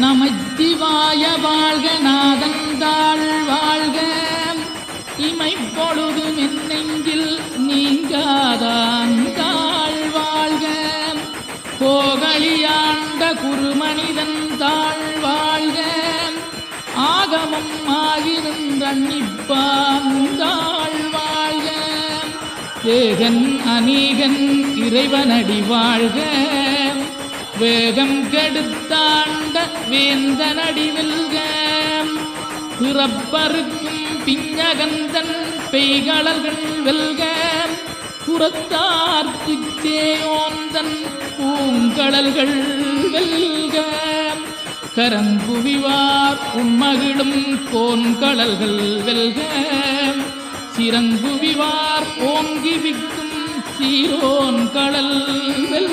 நமச்சிவாய வாழ்க நாதந்தாள் வாழ்க. இமை பொழுதும் என் நெஞ்சில் நீங்காதாந்தாள் வாழ்க. கோகலியாண்ட குருமனிதன் தாழ் வாழ்க. ஆகமம் ஆகி தாழ் வாழ்க. ஏகன் அநீகன் இறைவனடி வாழ்க. வேகம் கெடுத்தான் கெடுத்தாண்ட வேந்தனடி வெல்க பிறப்பருக்கும் பிஞ்சகந்தன் பெய்களர்கள் வெல்க. புறத்தார்த்து சேயோந்தன் பூங்கடல்கள் வெல்க. கரங்குவிவார் உண்மகிழும் கோன்கடல்கள் வெல்க. சிறங்குவிவார் ஓங்கி விக்கும் சீரோன் கடல் வெல்க.